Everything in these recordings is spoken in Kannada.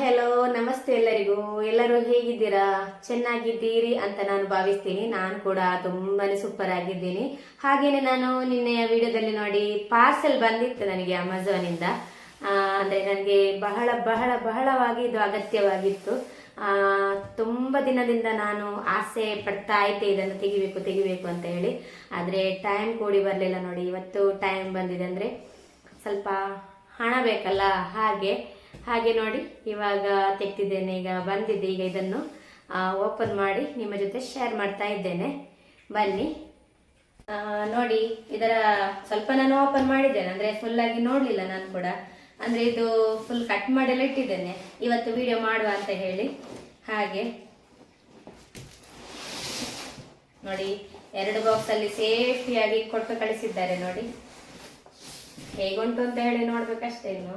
ಹೆಲೋ, ನಮಸ್ತೆ ಎಲ್ಲರಿಗೂ. ಎಲ್ಲರೂ ಹೇಗಿದ್ದೀರಾ? ಚೆನ್ನಾಗಿದ್ದೀರಿ ಅಂತ ನಾನು ಭಾವಿಸ್ತೀನಿ. ನಾನು ಕೂಡ ತುಂಬಾನೇ ಸೂಪರ್ ಆಗಿದ್ದೀನಿ. ಹಾಗೇನೆ ನಾನು ನಿನ್ನೆಯ ವಿಡಿಯೋದಲ್ಲಿ ನೋಡಿ ಪಾರ್ಸೆಲ್ ಬಂದಿತ್ತು ನನಗೆ ಅಮೆಝಾನಿಂದ ಅಂದ್ರೆ ನನಗೆ ಬಹಳ ಬಹಳ, ಬಹಳವಾಗಿ ಇದು ಅಗತ್ಯವಾಗಿತ್ತು. ತುಂಬ ದಿನದಿಂದ ನಾನು ಆಸೆ ಪಡ್ತಾ ಐತೆ ಇದನ್ನು ತೆಗಿಬೇಕು ತೆಗಿಬೇಕು ಅಂತ ಹೇಳಿ. ಆದರೆ ಟೈಮ್ ಕೂಡಿ ಬರಲಿಲ್ಲ ನೋಡಿ. ಇವತ್ತು ಟೈಮ್ ಬಂದಿದೆ ಅಂದರೆ ಸ್ವಲ್ಪ ಹಣ ಬೇಕಲ್ಲ ಹಾಗೆ. ಹಾಗೆ ನೋಡಿ, ಇವಾಗ ತೆಗ್ದಿದ್ದೇನೆ, ಈಗ ಬಂದಿದೆ, ಈಗ ಇದನ್ನು ಓಪನ್ ಮಾಡಿ ನಿಮ್ಮ ಜೊತೆ ಶೇರ್ ಮಾಡ್ತಾ ಇದ್ದೇನೆ. ಬನ್ನಿ. ನೋಡಿ, ಇದರ ಸ್ವಲ್ಪ ನಾನು ಓಪನ್ ಮಾಡಿದ್ದೇನೆ, ಅಂದ್ರೆ ಆಗಿ ನೋಡ್ಲಿಲ್ಲ ನಾನು ಕೂಡ. ಅಂದ್ರೆ ಇದು ಫುಲ್ ಕಟ್ ಮಾಡೆಲ್ಲ ಇಟ್ಟಿದ್ದೇನೆ. ಇವತ್ತು ವಿಡಿಯೋ ಮಾಡುವ ಅಂತ ಹೇಳಿ. ಹಾಗೆ. ನೋಡಿ, ಎರಡು ಬಾಕ್ಸ್ ಅಲ್ಲಿ ಸೇಫ್ಟಿಯಾಗಿ ಕೊಟ್ಟು ಕಳಿಸಿದ್ದಾರೆ ನೋಡಿ. ಹೇಗುಂಟು ಅಂತ ಹೇಳಿ ನೋಡ್ಬೇಕಷ್ಟೇ ಇನ್ನು.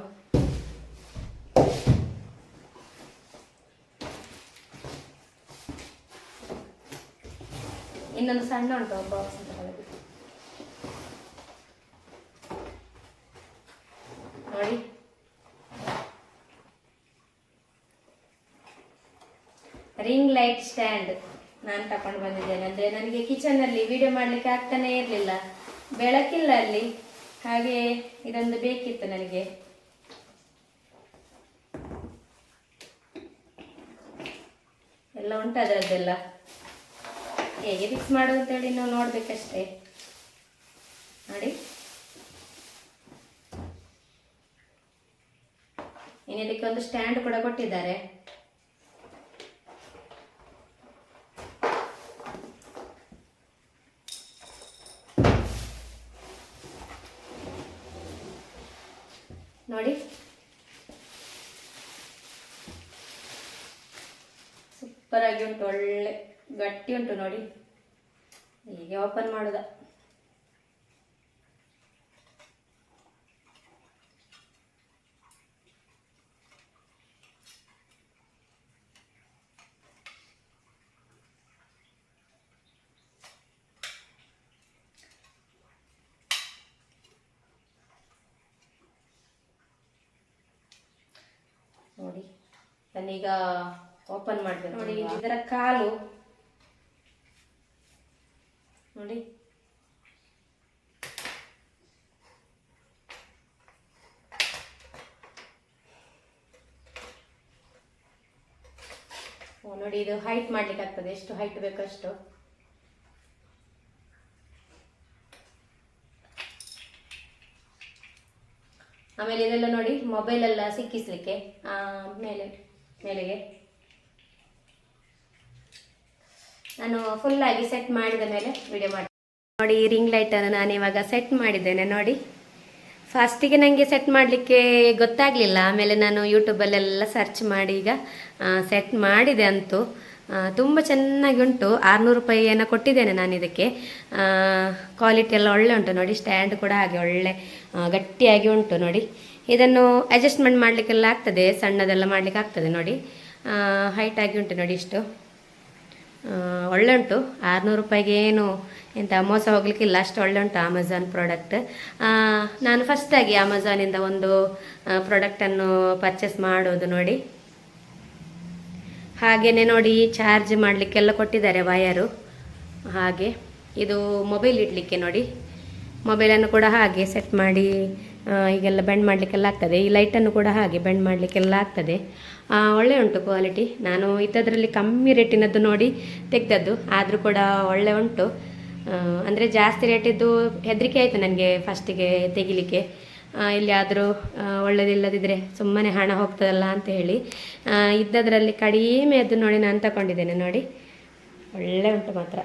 ಇನ್ನೊಂದು ಸಣ್ಣ ಉಂಟು ಬಾಕ್ಸ್ ಅಂತ ಹೇಳಿದ್ರು ನೋಡಿ. ರಿಂಗ್ ಲೈಟ್ ಸ್ಟ್ಯಾಂಡ್ ನಾನು ತಕೊಂಡು ಬಂದಿದ್ದೇನೆ. ಅಂದ್ರೆ ನನಗೆ ಕಿಚನ್ ಅಲ್ಲಿ ವಿಡಿಯೋ ಮಾಡ್ಲಿಕ್ಕೆ ಆಗ್ತಾನೆ ಇರಲಿಲ್ಲ. ಬೆಳಕಿಲ್ಲ ಅಲ್ಲಿ. ಹಾಗೆ ಇದೊಂದು ಬೇಕಿತ್ತು ನನಗೆ. ಎಲ್ಲ ಉಂಟು ಅದರದ್ದೆಲ್ಲ. ಹೇಗೆ ಫಿಕ್ಸ್ ಮಾಡೋದು ಅಂತೇಳಿ ನಾವು ನೋಡ್ಬೇಕಷ್ಟೇ. ನೋಡಿ. ಇನ್ನು ಇದಕ್ಕೆ ಒಂದು ಸ್ಟ್ಯಾಂಡ್ ಕೂಡ ಕೊಟ್ಟಿದ್ದಾರೆ. ನೋಡಿ. ಸೂಪರ್ ಆಗಿ ಉಂಟು, ಒಳ್ಳೆ. ಗಟ್ಟಿ ಉಂಟು ನೋಡಿ. ಹೀಗೆ ಓಪನ್ ಮಾಡೋದ. ನೋಡಿ. ನಾನೀಗ ಓಪನ್ ಮಾಡ್ಬೇಕು. ನೋಡಿ ಇದರ ಕಾಲು ನೋಡಿ. ಓ, ನೋಡಿ ಇದು ಹೈಟ್ ಮಾಡ್ಲಿಕ್ಕೆ ಆಗ್ತದೆ. ಎಷ್ಟು ಹೈಟ್ ಬೇಕಷ್ಟು ಆಮೇಲೆ ಇದೆಲ್ಲ ನೋಡಿ ಮೊಬೈಲ್ ಎಲ್ಲ ಸಿಕ್ಕಿಸ್ಲಿಕ್ಕೆ ಮೇಲೆ ಮೇಲೆಗೆ. ನಾನು ಫುಲ್ ಆಗಿ ಸೆಟ್ ಮಾಡಿದ ಮೇಲೆ ವಿಡಿಯೋ ಮಾಡಿ ನೋಡಿ ರಿಂಗ್ ಲೈಟನ್ನು ನಾನು ಇವಾಗ ಸೆಟ್ ಮಾಡಿದ್ದೇನೆ, ನೋಡಿ. ಫಸ್ಟಿಗೆ ನನಗೆ ಸೆಟ್ ಮಾಡಲಿಕ್ಕೆ ಗೊತ್ತಾಗಲಿಲ್ಲ. ಆಮೇಲೆ ನಾನು ಯೂಟ್ಯೂಬಲ್ಲೆಲ್ಲ ಸರ್ಚ್ ಮಾಡಿ ಈಗ ಸೆಟ್ ಮಾಡಿದೆ ಅಂತೂ. ತುಂಬ ಚೆನ್ನಾಗಿ ಉಂಟು. ಆರುನೂರು ರೂಪಾಯಿ ಏನೋ ಕೊಟ್ಟಿದ್ದೇನೆ ನಾನು ಇದಕ್ಕೆ. ಕ್ವಾಲಿಟಿ ಎಲ್ಲ ಒಳ್ಳೆ ಉಂಟು, ನೋಡಿ. ಸ್ಟ್ಯಾಂಡ್ ಕೂಡ ಹಾಗೆ ಒಳ್ಳೆ ಗಟ್ಟಿಯಾಗಿ ಉಂಟು, ನೋಡಿ. ಇದನ್ನು ಅಡ್ಜಸ್ಟ್ಮೆಂಟ್ ಮಾಡಲಿಕ್ಕೆಲ್ಲ ಆಗ್ತದೆ, ಸಣ್ಣದೆಲ್ಲ ಮಾಡಲಿಕ್ಕೆ ಆಗ್ತದೆ ನೋಡಿ ಹೈಟ್ ಆಗಿ ಉಂಟು, ನೋಡಿ ಇಷ್ಟು. ಒಳ್ಳೆ ಉಂಟು ಆರುನೂರು ರೂಪಾಯಿಗೆ ಏನು ಎಂತ ಮೋಸ ಹೋಗ್ಲಿಕ್ಕಿಲ್ಲ, ಅಷ್ಟು ಒಳ್ಳೆ ಉಂಟು ಅಮೆಝಾನ್ ಪ್ರಾಡಕ್ಟ್ ನಾನು ಫಸ್ಟಾಗಿ ಅಮೆಝಾನಿಂದ ಒಂದು ಪ್ರಾಡಕ್ಟನ್ನು ಪರ್ಚೇಸ್ ಮಾಡೋದು ನೋಡಿ. ಹಾಗೆಯೇ ನೋಡಿ ಚಾರ್ಜ್ ಮಾಡಲಿಕ್ಕೆಲ್ಲ ಕೊಟ್ಟಿದ್ದಾರೆ ವಯರು ಹಾಗೆ, ಇದು ಮೊಬೈಲ್ ಇಡಲಿಕ್ಕೆ ನೋಡಿ. ಮೊಬೈಲನ್ನು ಕೂಡ ಹಾಗೆ ಸೆಟ್ ಮಾಡಿ ಈಗೆಲ್ಲ ಬೆಂಡ್ ಮಾಡಲಿಕ್ಕೆಲ್ಲ ಆಗ್ತದೆ. ಈ ಲೈಟನ್ನು ಕೂಡ ಹಾಗೆ ಬೆಂಡ್ ಮಾಡಲಿಕ್ಕೆಲ್ಲ ಆಗ್ತದೆ. ಒಳ್ಳೆ ಉಂಟು ಕ್ವಾಲಿಟಿ ನಾನು ಇದ್ದದ್ರಲ್ಲಿ ಕಮ್ಮಿ ರೇಟಿನದ್ದು ನೋಡಿ ತೆಗ್ದದ್ದು. ಆದರೂ ಕೂಡ ಒಳ್ಳೆ ಉಂಟು. ಅಂದರೆ ಜಾಸ್ತಿ ರೇಟಿದ್ದು ಹೆದರಿಕೆ ಆಯಿತು ನನಗೆ ಫಸ್ಟಿಗೆ ತೆಗಿಲಿಕ್ಕೆ. ಇಲ್ಲಿ ಆದರೂ ಒಳ್ಳೇದಿಲ್ಲದಿದ್ದರೆ ಸುಮ್ಮನೆ ಹಣ ಹೋಗ್ತದಲ್ಲ ಅಂತ ಹೇಳಿ. ಇದ್ದದರಲ್ಲಿ ಕಡಿಮೆ ಅದು ನೋಡಿ ನಾನು ತಗೊಂಡಿದ್ದೇನೆ ನೋಡಿ. ಒಳ್ಳೆ ಉಂಟು ಮಾತ್ರ.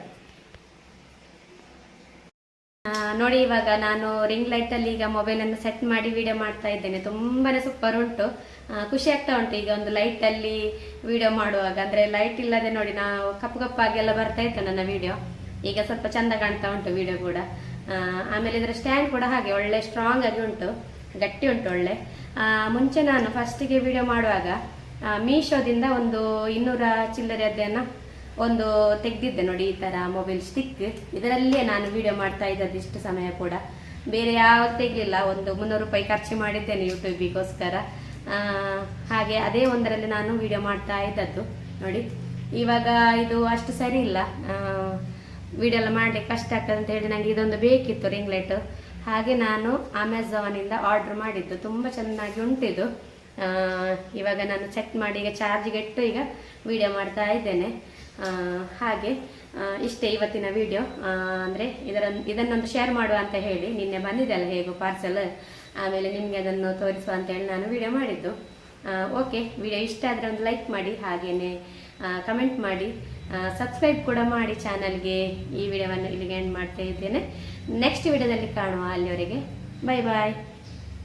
ನೋಡಿ ಇವಾಗ ನಾನು ರಿಂಗ್ ಲೈಟಲ್ಲಿ ಈಗ ಮೊಬೈಲನ್ನು ಸೆಟ್ ಮಾಡಿ ವಿಡಿಯೋ ಮಾಡ್ತಾ ಇದ್ದೇನೆ. ತುಂಬಾನೇ ಸೂಪರ್ ಉಂಟು. ಖುಷಿ ಆಗ್ತಾ ಉಂಟು ಈಗ ಒಂದು ಲೈಟಲ್ಲಿ ವಿಡಿಯೋ ಮಾಡುವಾಗ. ಅಂದ್ರೆ ಲೈಟ್ ಇಲ್ಲದೆ ನೋಡಿ ನಾವು ಕಪ್ಪು ಕಪ್ಪಾಗಿ ಎಲ್ಲ ಬರ್ತಾ ಇತ್ತು ನನ್ನ ವಿಡಿಯೋ ಈಗ ಸ್ವಲ್ಪ ಚಂದ ಕಾಣ್ತಾ ಉಂಟು ವಿಡಿಯೋ ಕೂಡ. ಆಮೇಲೆ ಇದರ ಸ್ಟ್ಯಾಂಡ್ ಕೂಡ ಹಾಗೆ ಒಳ್ಳೆ ಸ್ಟ್ರಾಂಗ್ ಆಗಿ ಉಂಟು. ಗಟ್ಟಿ ಉಂಟು ಒಳ್ಳೆ. ಮುಂಚೆ ನಾನು ಫಸ್ಟಿಗೆ ವಿಡಿಯೋ ಮಾಡುವಾಗ ಮೀಶೋದಿಂದ ಒಂದು ಇನ್ನೂರ ಚಿಲ್ಲರೆಯದ್ದನ್ನು ಒಂದು ತೆಗೆದಿದ್ದೆ ನೋಡಿ ಈ ತರ ಮೊಬೈಲ್ ಸ್ಟಿಕ್ ಇದರಲ್ಲೇ ನಾನು ವಿಡಿಯೋ ಮಾಡ್ತಾ ಇದ್ದದ್ದು ಇಷ್ಟು ಸಮಯ ಕೂಡ. ಬೇರೆ ಯಾವ ತೆಗ್ಲಿಲ್ಲ, ಒಂದು ಮುನ್ನೂರು ರೂಪಾಯಿ ಖರ್ಚು ಮಾಡಿದ್ದೇನೆ ಯೂಟ್ಯೂಬಿಗೋಸ್ಕರ ಹಾಗೆ ಅದೇ ಒಂದರಲ್ಲಿ ನಾನು ವಿಡಿಯೋ ಮಾಡ್ತಾ ಇದ್ದದ್ದು. ನೋಡಿ, ಇವಾಗ ಇದು ಅಷ್ಟು ಸರಿ ಇಲ್ಲ. ವಿಡಿಯೋ ಎಲ್ಲ ಮಾಡಲಿಕ್ಕೆ ಕಷ್ಟ ಆಗ್ತದೆ ಅಂತ ಹೇಳಿ ನನಗೆ ಇದೊಂದು ಬೇಕಿತ್ತು ರಿಂಗ್ ಲೈಟ್ ಹಾಗೆ ನಾನು ಅಮೆಝಾನಿಂದ ಆರ್ಡರ್ ಮಾಡಿದ್ದು. ತುಂಬ ಚೆನ್ನಾಗಿ ಉಂಟಿದು. ಇವಾಗ ನಾನು ಚೆಕ್ ಮಾಡಿ, ಈಗ ಚಾರ್ಜ್ಗೆ ಇಟ್ಟು ಈಗ ವಿಡಿಯೋ ಮಾಡ್ತಾ ಇದ್ದೇನೆ. ಹಾಗೆ ಇಷ್ಟೇ ಇವತ್ತಿನ ವಿಡಿಯೋ ಅಂದರೆ ಇದರ, ಇದನ್ನೊಂದು ಶೇರ್ ಮಾಡುವ ಅಂತ ಹೇಳಿ ನಿನ್ನೆ ಬಂದಿದೆ ಅಲ್ಲ ಹೇಗೂ ಪಾರ್ಸಲ್ ಆಮೇಲೆ ನಿಮಗೆ ಅದನ್ನು ತೋರಿಸುವ ಅಂತ ಹೇಳಿ ನಾನು ವಿಡಿಯೋ ಮಾಡಿದ್ದು. ಓಕೆ ವಿಡಿಯೋ ಇಷ್ಟ ಆದರೆ ಒಂದು ಲೈಕ್ ಮಾಡಿ ಹಾಗೆಯೇ ಕಮೆಂಟ್ ಮಾಡಿ. ಸಬ್ಸ್ಕ್ರೈಬ್ ಕೂಡ ಮಾಡಿ ಚಾನಲ್ಗೆ ಈ ವಿಡಿಯೋವನ್ನು ಇಲ್ಲಿಗೆ ಎಂಡ್ ಮಾಡ್ತಾ ಇದ್ದೇನೆ. ನೆಕ್ಸ್ಟ್ ವಿಡಿಯೋದಲ್ಲಿ ಕಾಣುವ ಅಲ್ಲಿವರೆಗೆ. ಬಾಯ್ ಬಾಯ್